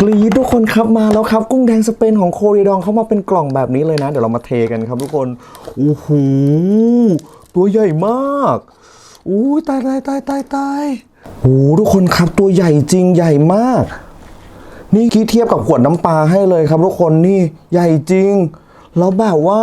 กรีดทุกคนครับมาแล้วครับ กุ้งแดงสเปนของโคเรียดองเขามาเป็นกล่องแบบนี้เลยนะ เดี๋ยวเรามาเทกันครับทุกคนโอ้โหตัวใหญ่มากอู้ตายตายตายตายตายโอ้ทุกคนครับตัวใหญ่จริงใหญ่มาก นี่คิดเทียบกับขวดน้ำปลาให้เลยครับ ทุกคนนี่ใหญ่จริง แล้วแบบว่า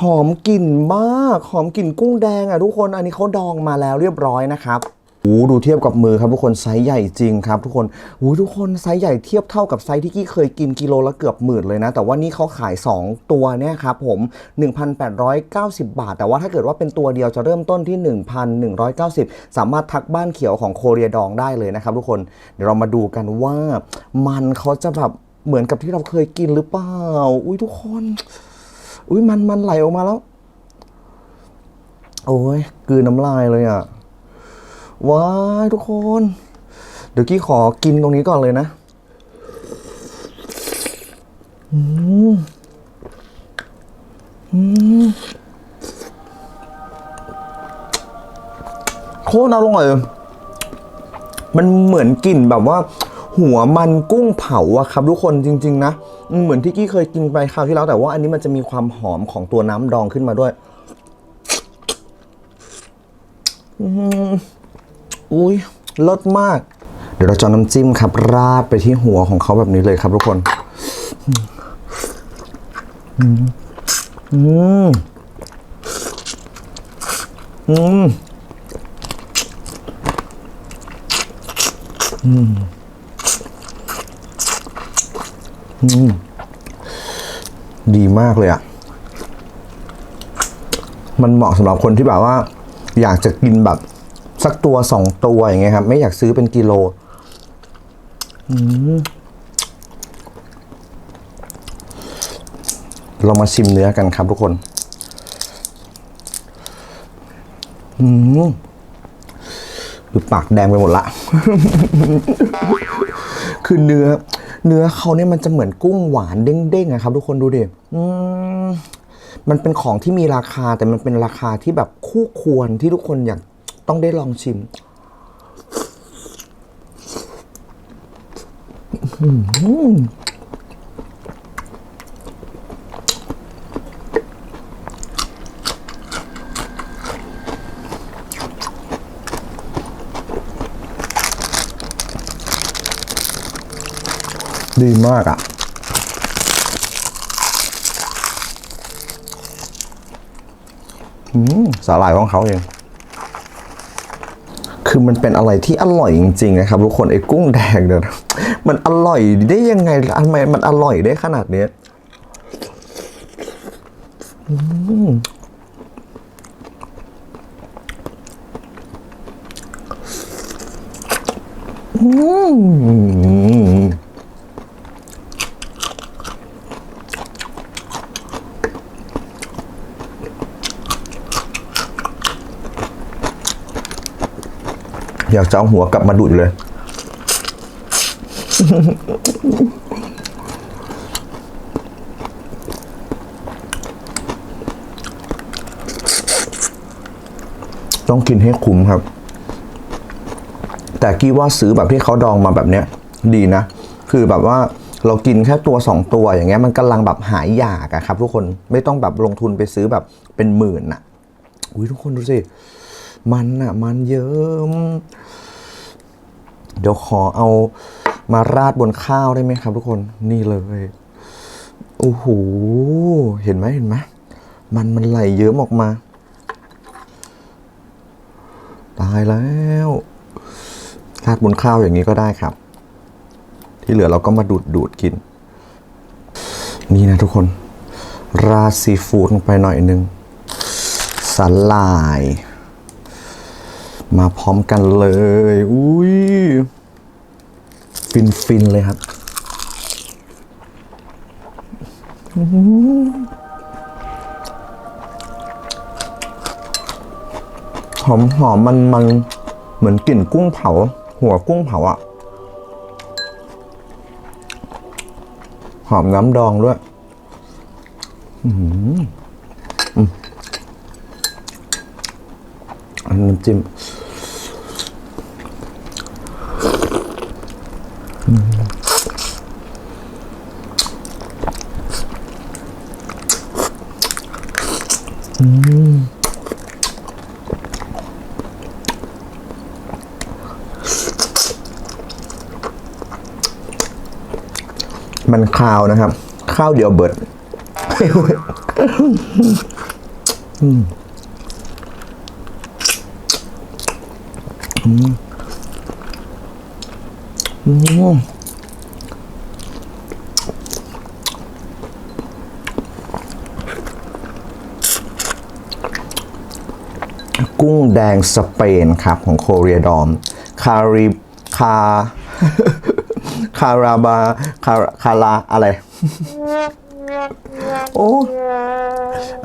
หอมกลิ่นมาก หอมกลิ่นกุ้งแดงอะทุกคนอันนี้เขาดองมาแล้วเรียบร้อยนะครับ โอ้ดูเทียบกับมือครับทุกคนไซส์ใหญ่จริงครับทุกคนโอ้ทุกคนไซส์ใหญ่เทียบเท่ากับไซส์ที่กี้เคยกินกิโลละเกือบหมื่นเลยนะ แต่ว่านี่เขาขาย 2 ตัวเนี่ยครับผม 1,890 บาท แต่ว่าถ้าเกิดว่าเป็นตัวเดียวจะเริ่มต้นที่ 1,190 สามารถทักบ้านเขียวของโคเรียดองได้เลยนะครับทุกคนเดี๋ยวเรามาดูกันว่ามันเขาจะแบบเหมือนกับที่เราเคยกินหรือเปล่าอุ้ยทุกคนอุ้ยมันมันไหลออกมาแล้ว โอ้ยกืนน้ำลายเลยอะ ว้ายทุกคน เดี๋ยวกี้ขอกินตรงนี้ก่อนเลยนะอืมอืมโคตรอร่อยมันเหมือนกลิ่นแบบว่า หัวมันกุ้งเผาอะครับ ทุกคนจริง ๆ นะ เหมือนที่กี้เคยกินไปคราวที่แล้ว แต่ว่าอันนี้มันจะมีความหอมของตัวน้ำดองขึ้นมาด้วย อืม อุ้ยเลิศมาก เดี๋ยวเราจะเอน้ำจิ้มครับ ราดไปที่หัวของเขาแบบนี้เลยครับทุกคนอืมอืมอืมอืมดีมากเลยอะ่ะ มันเหมาะสำหรับคนที่แบบว่า อยากจะกินแบบ สักตัวสองตัวอย่างเงี้ยครับ ไม่อยากซื้อเป็นกิโลอืมเรามาชิมเนื้อกันครับทุกคน อืมดูปากแดงไปหมดละ คือเนื้อ เนื้อเขาเนี่ยมันจะเหมือนกุ้งหวานเด้งๆอะครับ ทุกคนดูดิอืมมันเป็นของที่มีราคาแต่มันเป็นราคาที่แบบคู่ควรที่ทุกคนอยาก ต้องได้ลองชิมดีมากอะ่ะอืมสาหร่ายของเขาเอง คือมันเป็นอะไรที่อร่อยจริงๆนะครับทุกคนไอ้กุ้งแดงเนี่ยมันอร่อยได้ยังไงทำไมมันอร่อยได้ขนาดเนี้ยอืม อยากจะเอาหัวกลับมาดูดเลย ต้องกินให้คุ้มครับ แต่กี้ว่าซื้อแบบที่เขาดองมาแบบเนี้ย ดีนะ คือแบบว่าเรากินแค่ตัวสองตัวอย่างเงี้ยมันกำลังแบบหายอยากอะครับ ทุกคนไม่ต้องแบบลงทุนไปซื้อแบบเป็นหมื่นอะอุ้ยทุกคนดูสิ มันอะมันเยิ้มเดี๋ยวขอเอามาราดบนข้าวได้ไหมครับ ทุกคนนี่เลยโอ้โหเห็นไหมเห็นไหมมันมันไหลเยิ้มออกมา ตายแล้วราดบนข้าวอย่างนี้ก็ได้ครับ ที่เหลือเราก็มาดูดดูดกิน นี่นะทุกคน ราดซีฟูดลงไปหน่อยหนึงสลาย มาพร้อมกันเลย อุ้ย ฟินฟินๆเลยครับ หอมหอมมันมันเหมือนกลิ่นกุ้งเผา หัวกุ้งเผาอะหอมน้ำดองด้วยอืมอันน้ำจิ้ม มมันข้าวนะครับ ข้าวเดียวเบิดอืมอืม กุ้งแดงสเปนครับของโคเรียดอม คาริคา คาราบา คาคาราอะไร โอ้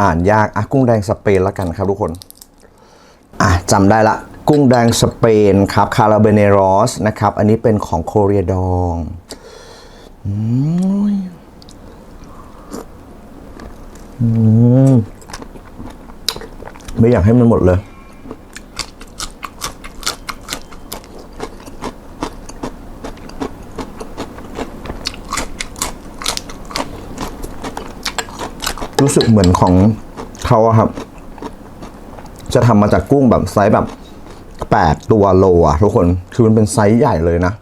อ่านยาก อะ กุ้งแดงสเปนแล้วกันครับทุกคน อะจำได้ละ กุ้งแดงสเปนครับคาราเบเนรอสนะครับ อันนี้เป็นของโคเรียดองอืมอืมไม่อยากให้มันหมดเลย รู้สึกเหมือนของเขาอะครับ จะทำมาจากกุ้งแบบไซส์แบบ แปดตัวโลอะทุกคนคือมันเป็นไซส์ใหญ่เลยนะ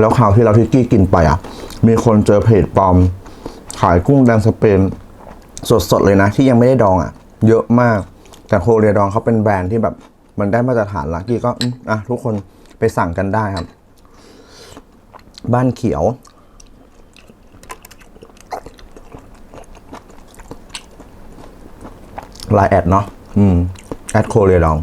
แล้วคราวที่เราที่กี้กินไปอะ มีคนเจอเพจปลอม ขายกุ้งแดงสเปน สดๆเลยนะ ที่ยังไม่ได้ดองอะ เยอะมาก แต่โคเรียดองเขาเป็นแบรนด์ที่แบบ มันได้มาตรฐานละกี้ก็อะทุกคนไปสั่งกันได้ครับ บ้านเขียวลน์แอดเนาะอืม แอดโคเรียดอง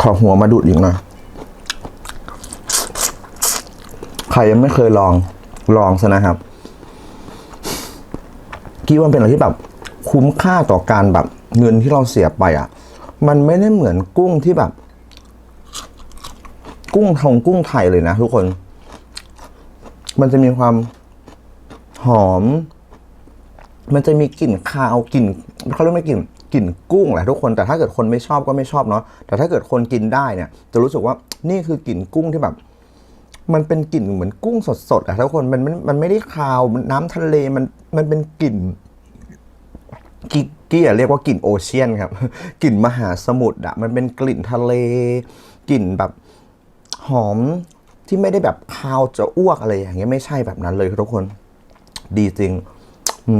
ขอหัวมาดูดอีกหน่อย ใครยังไม่เคยลอง ลองซะนะครับ คิดว่าเป็นอะไรที่แบบคุ้มค่าต่อการแบบเงินที่เราเสียไปอะ มันไม่ได้เหมือนกุ้งที่แบบ กุ้งทองกุ้งไทยเลยนะทุกคน มันจะมีความหอม มันจะมีกลิ่นคาวกลิ่นเขาเรียกไม่กลิ่นกลิ่นกุ้งแหละทุกคนแต่ถ้าเกิดคนไม่ชอบก็ไม่ชอบเนาะแต่ถ้าเกิดคนกินได้เนี่ย จะรู้สึกว่านี่คือกลิ่นกุ้งที่แบบ มันเป็นกลิ่นเหมือนกุ้งสดๆอะทุกคนมันมันมันไม่ได้คาวมันน้ำทะเลมันมันเป็นกลิ่นกิกี้อะเรียกว่ากลิ่นโอเชียนครับ กลิ่นมหาสมุทรอะมันเป็นกลิ่นทะเล กลิ่นแบบหอมที่ไม่ได้แบบคาวจะอ้วกอะไรอย่างเงี้ยไม่ใช่แบบนั้นเลยทุกคนดีจริงอ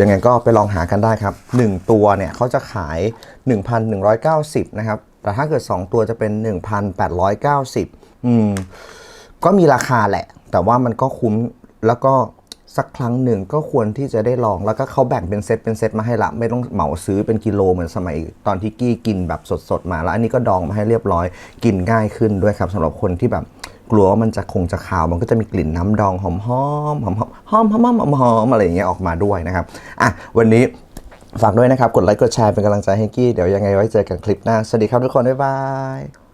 ยังไงก็ไปลองหากันได้ครับ 1 ตัวเนี่ยเขาจะขาย 1,190 นะครับ แต่ถ้าเกิด 2 ตัวจะเป็น 1,890 อืม ก็มีราคาแหละ แต่ว่ามันก็คุ้มแล้วก็สักครั้งหนึ่งก็ควรที่จะได้ลอง แล้วก็เขาแบ่งเป็นเซตเป็นเซตมาให้ละ ไม่ต้องเหมาซื้อเป็นกิโลเหมือนสมัยตอนที่กี้กินแบบสดๆ มา แล้วอันนี้ก็ดองมาให้เรียบร้อย กินง่ายขึ้นด้วยครับสำหรับคนที่แบบกลัวว่ามันจะคงจะขาว มันก็จะมีกลิ่นน้ำดองหอมหอมหอมหอมหอมหอมหอมหอมอะไรอย่างเงี้ยออกมาด้วยนะครับอะวันนี้ฝากด้วยนะครับ กดไลค์กดแชร์เป็นกำลังใจให้กี้ เดี๋ยวยังไงไว้เจอกันคลิปหน้า สวัสดีครับทุกคน บ๊ายบาย